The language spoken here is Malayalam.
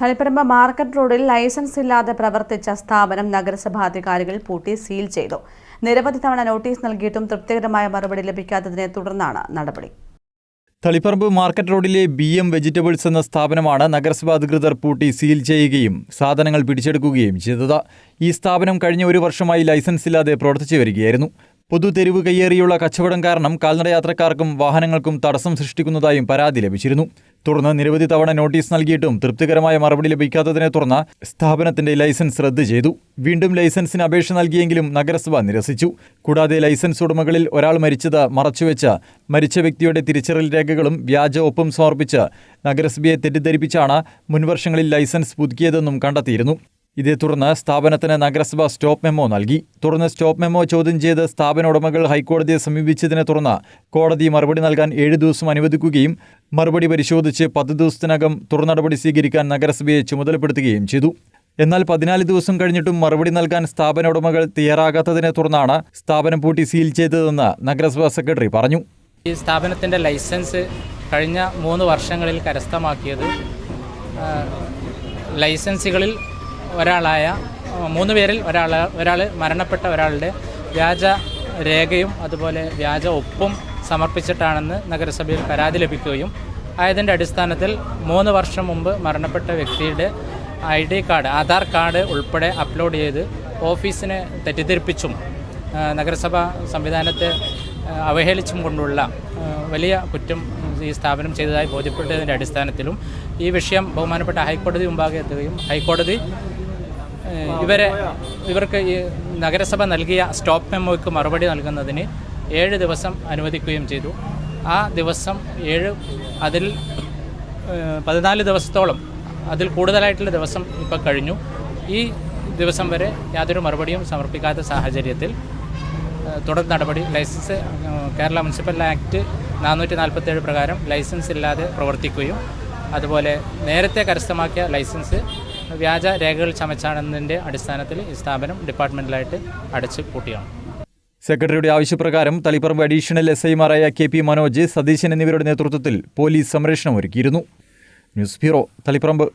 തളിപ്പറമ്പ് മാർക്കറ്റ് റോഡിൽ ലൈസൻസ് ഇല്ലാതെ പ്രവർത്തിച്ച സ്ഥാപനം നഗരസഭാ അധികാരികൾ പൂട്ടി സീൽ ചെയ്തു. നിരവധി തവണ നോട്ടീസ് നൽകിയിട്ടും തൃപ്തികരമായ മറുപടി ലഭിക്കാത്തതിനെ തുടർന്നാണ് നടപടി. തളിപ്പറമ്പ് മാർക്കറ്റ് റോഡിലെ ബി എം വെജിറ്റബിൾസ് എന്ന സ്ഥാപനമാണ് നഗരസഭാ അധികൃതർ പൂട്ടി സീൽ ചെയ്യുകയും സാധനങ്ങൾ പിടിച്ചെടുക്കുകയും ചെയ്തത്. ഈ സ്ഥാപനം കഴിഞ്ഞ ഒരു വർഷമായി ലൈസൻസ് ഇല്ലാതെ പ്രവർത്തിച്ചു വരികയായിരുന്നു. പൊതുതെരുവ് കയ്യേറിയുള്ള കച്ചവടം കാരണം കാൽനടയാത്രക്കാർക്കും വാഹനങ്ങൾക്കും തടസ്സം സൃഷ്ടിക്കുന്നതായും പരാതി ലഭിച്ചിരുന്നു. തുടർന്ന് നിരവധി തവണ നോട്ടീസ് നൽകിയിട്ടും തൃപ്തികരമായ മറുപടി ലഭിക്കാത്തതിനെ തുടർന്ന് സ്ഥാപനത്തിന്റെ ലൈസൻസ് റദ്ദ് ചെയ്തു. വീണ്ടും ലൈസൻസിന് അപേക്ഷ നൽകിയെങ്കിലും നഗരസഭ നിരസിച്ചു. കൂടാതെ ലൈസൻസ് ഉടമകളിൽ ഒരാൾ മരിച്ചത് മറച്ചുവെച്ച മരിച്ച വ്യക്തിയുടെ തിരിച്ചറിയൽ രേഖകളും വ്യാജ ഒപ്പും സമർപ്പിച്ച് നഗരസഭയെ തെറ്റിദ്ധരിപ്പിച്ചാണ് മുൻവർഷങ്ങളിൽ ലൈസൻസ് പുതുക്കിയതെന്നും കണ്ടെത്തിയിരുന്നു. ഇതേ തുടർന്ന് സ്ഥാപനത്തിന് നഗരസഭ സ്റ്റോപ്പ് മെമ്മോ നൽകി. തുടർന്ന് സ്റ്റോപ്പ് മെമ്മോ ചോദ്യം ചെയ്ത് സ്ഥാപന ഉടമകൾ ഹൈക്കോടതിയെ സമീപിച്ചതിനെ തുടർന്ന് കോടതി മറുപടി നൽകാൻ ഏഴ് ദിവസം അനുവദിക്കുകയും മറുപടി പരിശോധിച്ച് പത്ത് ദിവസത്തിനകം തുടർ നടപടി സ്വീകരിക്കാൻ നഗരസഭയെ ചുമതലപ്പെടുത്തുകയും ചെയ്തു. എന്നാൽ പതിനാല് ദിവസം കഴിഞ്ഞിട്ടും മറുപടി നൽകാൻ സ്ഥാപന ഉടമകൾ തയ്യാറാകാത്തതിനെ തുടർന്നാണ് സ്ഥാപനം പൂട്ടി സീൽ ചെയ്തതെന്ന് നഗരസഭാ സെക്രട്ടറി പറഞ്ഞു. ഈ സ്ഥാപനത്തിന്റെ ലൈസൻസ് കഴിഞ്ഞ മൂന്ന് വർഷങ്ങളിൽ കരസ്ഥമാക്കിയത് ലൈസൻസുകളിൽ ഒരാളായ മൂന്ന് പേരിൽ ഒരാൾ ഒരാൾ മരണപ്പെട്ട ഒരാളുടെ വ്യാജ രേഖയും അതുപോലെ വ്യാജ ഒപ്പും സമർപ്പിച്ചിട്ടാണെന്ന് നഗരസഭയിൽ പരാതി ലഭിക്കുകയും ആയതിന്റെ അടിസ്ഥാനത്തിൽ മൂന്ന് വർഷം മുമ്പ് മരണപ്പെട്ട വ്യക്തിയുടെ I D card Aadhaar card ഉൾപ്പെടെ അപ്ലോഡ് ചെയ്ത് ഓഫീസിനെ തെറ്റിദ്ധരിപ്പിച്ചും നഗരസഭാ സംവിധാനത്തെ അവഹേളിച്ചും കൊണ്ടുള്ള വലിയ കുറ്റം ഈ സ്ഥാപനം ചെയ്തതായി ബോധ്യപ്പെട്ടതിന്റെ അടിസ്ഥാനത്തിലും ഈ വിഷയം ബഹുമാനപ്പെട്ട ഹൈക്കോടതി മുമ്പാകെ എത്തുകയും ഹൈക്കോടതി ഇവരെ ഇവർക്ക് ഈ നഗരസഭ നൽകിയ സ്റ്റോപ്പ് മെമ്മോയ്ക്ക് മറുപടി നൽകുന്നതിന് ഏഴ് ദിവസം അനുവദിക്കുകയും ചെയ്തു. ആ ദിവസം ഏഴ് അതിൽ പതിനാല് ദിവസത്തോളം അതിൽ കൂടുതലായിട്ടുള്ള ദിവസം ഇപ്പോൾ കഴിഞ്ഞു. ഈ ദിവസം വരെ യാതൊരു മറുപടിയും സമർപ്പിക്കാത്ത സാഹചര്യത്തിൽ തുടർ നടപടി. ലൈസൻസ് കേരള മുനിസിപ്പൽ ആക്ട് നാനൂറ്റി നാൽപ്പത്തേഴ് പ്രകാരം ലൈസൻസ് ഇല്ലാതെ പ്രവർത്തിക്കുകയും അതുപോലെ നേരത്തെ കരസ്ഥമാക്കിയ ലൈസൻസ് വ്യാജ രേഖകൾ ചമച്ചാണെന്നതിന്റെ അടിസ്ഥാനത്തിൽ ഈ സ്ഥാപനം ഡിപ്പാർട്ട്മെന്റലായിട്ട് അടച്ച് പൂട്ടിയാണ്. സെക്രട്ടറിയുടെ ആവശ്യപ്രകാരം തളിപ്പറമ്പ് അഡീഷണൽ എസ് ഐമാരായ കെ പി മനോജ് സതീശൻ എന്നിവരുടെ നേതൃത്വത്തിൽ പോലീസ് സംരക്ഷണം ഒരുക്കിയിരുന്നു. News bureau Taliparamba.